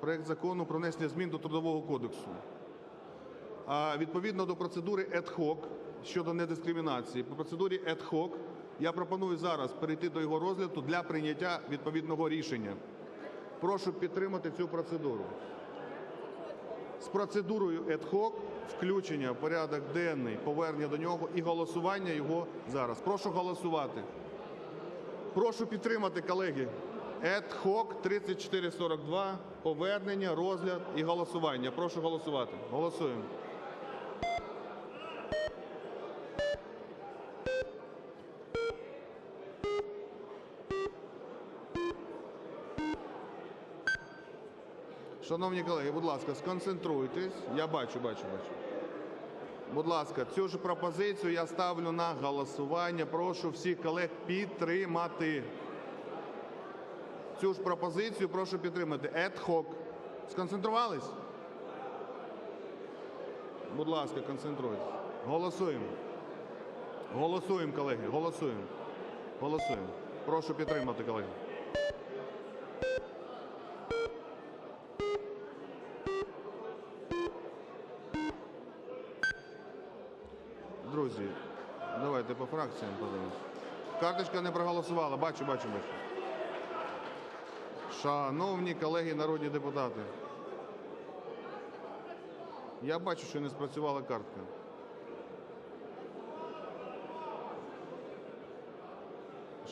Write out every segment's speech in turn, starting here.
Проект закону про внесення змін до Трудового кодексу. А відповідно до процедури ad hoc щодо недискримінації, по процедурі ad hoc я пропоную зараз перейти до його розгляду для прийняття відповідного рішення. Прошу підтримати цю процедуру. З процедурою ad hoc включення в порядок денний, повернення до нього і голосування його зараз. Прошу голосувати. Прошу підтримати, колеги. Hoc 3442, повернення, розгляд і голосування. Прошу голосувати. Голосуємо. Шановні колеги, будь ласка, сконцентруйтесь. Я бачу, бачу, бачу. Будь ласка, цю ж пропозицію я ставлю на голосування. Прошу всіх колег підтримати. Цю ж пропозицію прошу підтримати. Hoc. Сконцентрувались? Будь ласка, концентруйтесь. Голосуємо. Голосуємо, колеги. Голосуємо. Голосуємо. Прошу підтримати, колеги. Друзі, давайте по фракціям подивимось. Карточка не проголосувала. Бачу, бачу, бачу. Шановні колеги народні депутати. Я бачу, що не спрацювала картка.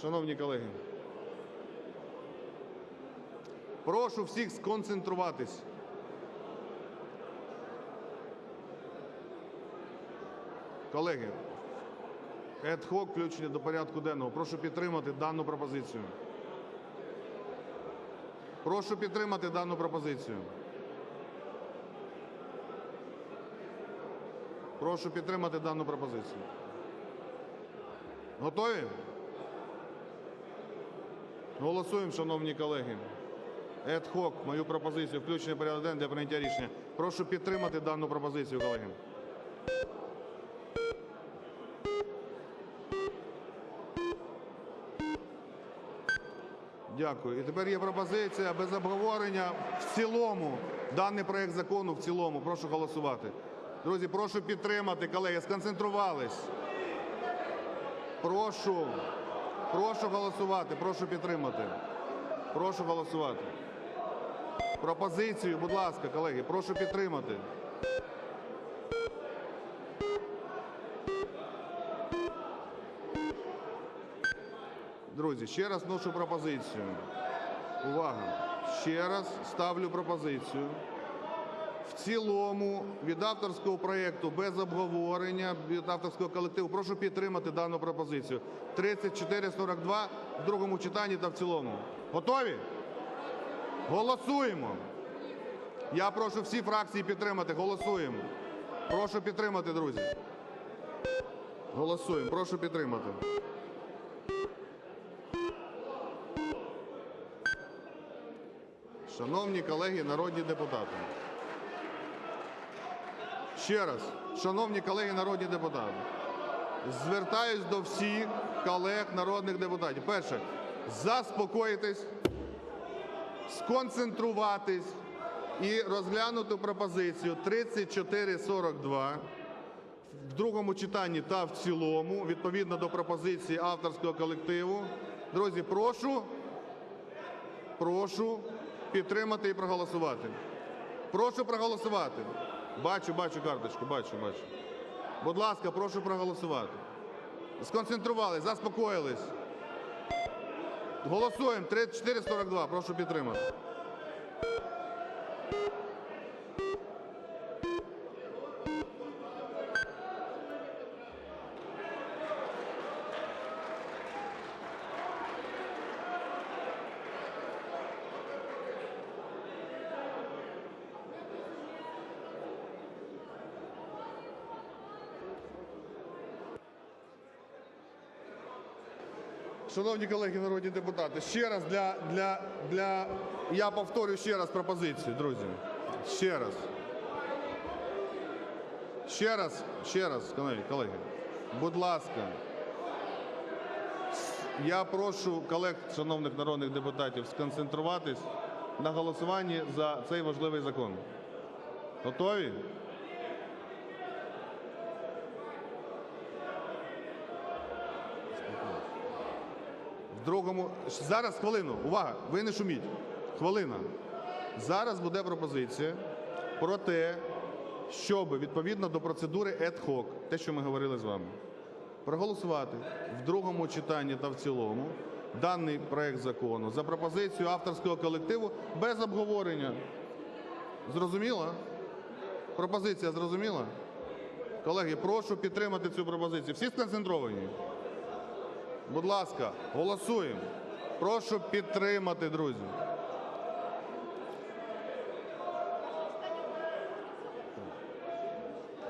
Шановні колеги. Прошу всіх сконцентруватись. Колеги, ad-hoc включення до порядку денного. Прошу підтримати дану пропозицію. Прошу підтримати дану пропозицію. Прошу підтримати дану пропозицію. Готові? Голосуємо, шановні колеги. Hoc, мою пропозицію, включення порядок денний для прийняття рішення. Прошу підтримати дану пропозицію, колеги. Дякую. І тепер є пропозиція без обговорення в цілому. Даний проект закону в цілому. Прошу голосувати. Друзі, прошу підтримати, колеги, сконцентрувались. Прошу, прошу голосувати, прошу підтримати. Прошу голосувати. Пропозицію, будь ласка, колеги, прошу підтримати. Друзі, ще раз ношу пропозицію. Увага! Ще раз ставлю пропозицію. В цілому від авторського проєкту без обговорення від авторського колективу прошу підтримати дану пропозицію. 3442 в другому читанні та в цілому. Готові? Голосуємо. Я прошу всі фракції підтримати. Голосуємо. Прошу підтримати, друзі. Голосуємо. Прошу підтримати. Шановні колеги народні депутати. Ще раз, шановні колеги народні депутати, звертаюсь до всіх колег народних депутатів. Перше, заспокоїтись, сконцентруватись і розглянути пропозицію 3442 в другому читанні та в цілому, відповідно до пропозиції авторського колективу. Друзі, прошу, прошу підтримати і проголосувати. Прошу проголосувати. Бачу, бачу карточку, бачу, бачу. Будь ласка, прошу проголосувати. Сконцентрувались, заспокоїлись. Голосуємо 3442. Прошу підтримати. Шановні колеги народні депутати, ще раз для, для, для... Я повторю ще раз пропозицію, друзі. Ще раз. Ще раз, ще раз, колеги. Будь ласка. Я прошу колег, шановних народних депутатів, сконцентруватись на голосуванні за цей важливий закон. Готові? В другому зараз хвилину. Увага! Ви не шуміть. Хвилина. Зараз буде пропозиція про те, щоб відповідно до процедури ad hoc, те, що ми говорили з вами, проголосувати в другому читанні та в цілому даний проект закону за пропозицією авторського колективу без обговорення. Зрозуміло? Пропозиція зрозуміла? Колеги, прошу підтримати цю пропозицію. Всі сконцентровані? Будь ласка, голосуємо. Прошу підтримати, друзі.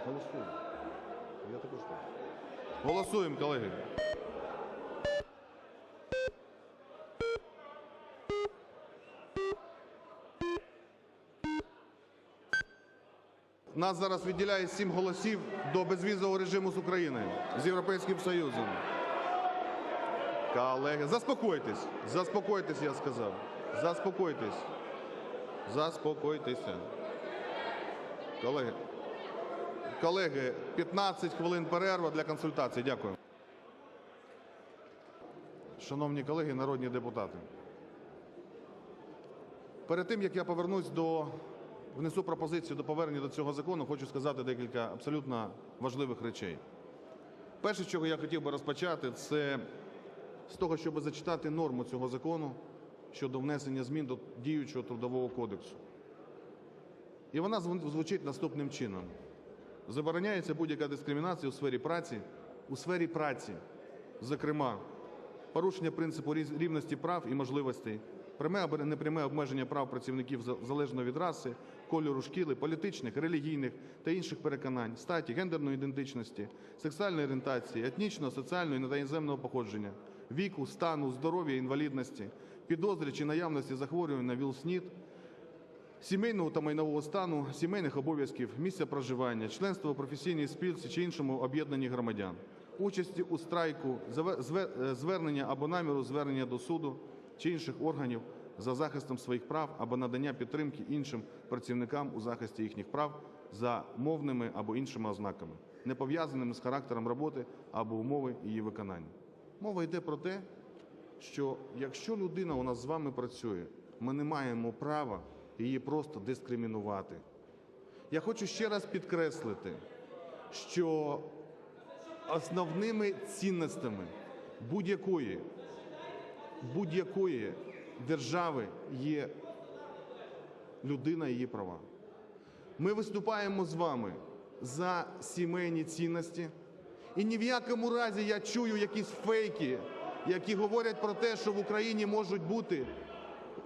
Голосуємо. Я також так. Голосуємо, колеги. Нас зараз відділяє сім голосів до безвізового режиму з Україною, з Європейським Союзом. Колеги, заспокойтесь, заспокойтесь, я сказав. Заспокойтесь. Заспокойтеся. Колеги, колеги, 15 хвилин перерва для консультацій. Дякую. Шановні колеги, народні депутати. Перед тим, як я повернусь до внесу пропозицію до повернення до цього закону, хочу сказати декілька абсолютно важливих речей. Перше, з чого я хотів би розпочати, це з того, щоб зачитати норму цього закону щодо внесення змін до діючого трудового кодексу. І вона зв- звучить наступним чином: забороняється будь-яка дискримінація у сфері праці, у сфері праці, зокрема, порушення принципу рівності прав і можливостей, пряме або непряме обмеження прав працівників залежно від раси, кольору шкіли, політичних, релігійних та інших переконань, статі, гендерної ідентичності, сексуальної орієнтації, етнічного, соціального та іноземного походження, віку, стану, здоров'я, інвалідності, підозри чи наявності захворювань на ВІЛ-СНІД, сімейного та майнового стану, сімейних обов'язків, місця проживання, членства у професійній спілці чи іншому об'єднанні громадян, участі у страйку, е, звернення або наміру звернення до суду чи інших органів за захистом своїх прав або надання підтримки іншим працівникам у захисті їхніх прав за мовними або іншими ознаками, не пов'язаними з характером роботи або умови її виконання. Мова йде про те, що якщо людина у нас з вами працює, ми не маємо права її просто дискримінувати. Я хочу ще раз підкреслити, що основними цінностями будь-якої будь-якої держави є людина і її права. Ми виступаємо з вами за сімейні цінності. І ні в якому разі я чую якісь фейки, які говорять про те, що в Україні можуть бути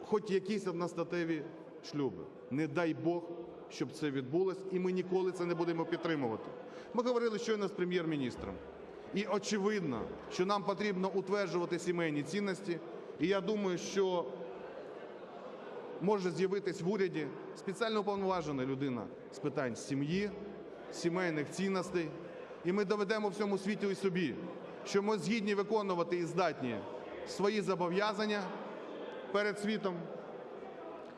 хоч якісь одностатеві шлюби. Не дай Бог, щоб це відбулось, і ми ніколи це не будемо підтримувати. Ми говорили щойно з прем'єр-міністром. І очевидно, що нам потрібно утверджувати сімейні цінності. І я думаю, що може з'явитись в уряді спеціально уповноважена людина з питань сім'ї, сімейних цінностей. І ми доведемо всьому світу і собі, що ми згідні виконувати і здатні свої зобов'язання перед світом,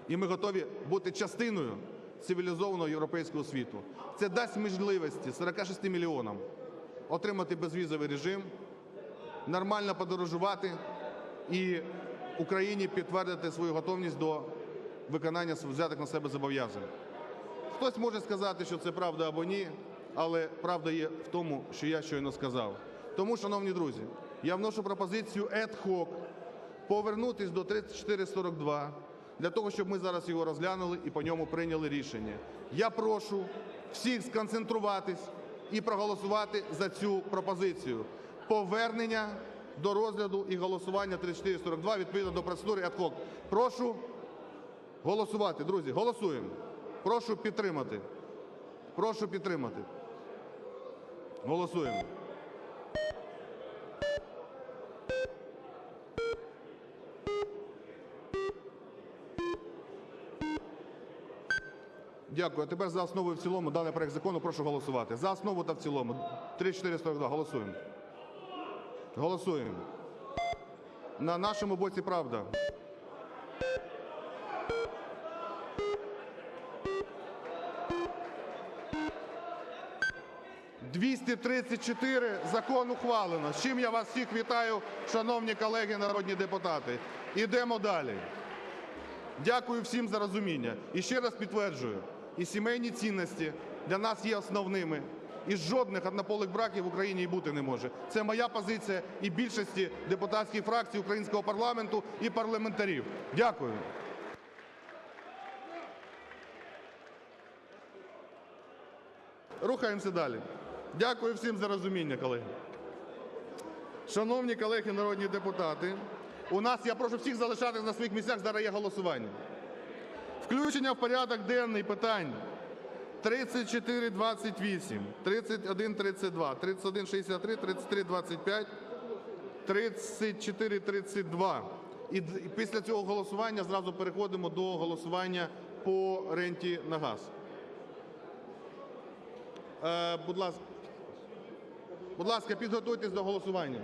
і ми готові бути частиною цивілізованого європейського світу. Це дасть можливості 46 мільйонам отримати безвізовий режим, нормально подорожувати і Україні підтвердити свою готовність до виконання взятих на себе зобов'язань. Хтось може сказати, що це правда або ні, але правда є в тому, що я щойно сказав. Тому, шановні друзі, я вношу пропозицію hoc повернутись до 3442 для того, щоб ми зараз його розглянули і по ньому прийняли рішення. Я прошу всіх сконцентруватись і проголосувати за цю пропозицію. Повернення до розгляду і голосування 3442 відповідно до процедури hoc. Прошу голосувати, друзі. Голосуємо. Прошу підтримати. Прошу підтримати. Голосуємо. Дякую. А тепер за основу і в цілому даний проект закону прошу голосувати. За основу та в цілому. 3442. Голосуємо. Голосуємо. На нашому боці правда. 234 закон ухвалено. З чим я вас всіх вітаю, шановні колеги народні депутати. Ідемо далі. Дякую всім за розуміння. І ще раз підтверджую, і сімейні цінності для нас є основними. І жодних однополих браків в Україні і бути не може. Це моя позиція і більшості депутатських фракцій українського парламенту і парламентарів. Дякую. Рухаємося далі. Дякую всім за розуміння, колеги. Шановні колеги народні депутати, у нас я прошу всіх залишатися на своїх місцях, зараз є голосування. Включення в порядок денний питань 3428, 3132, 3163, 3325, 3432. І після цього голосування зразу переходимо до голосування по ренті на газ. Е, будь ласка, будь ласка, підготуйтесь до голосування.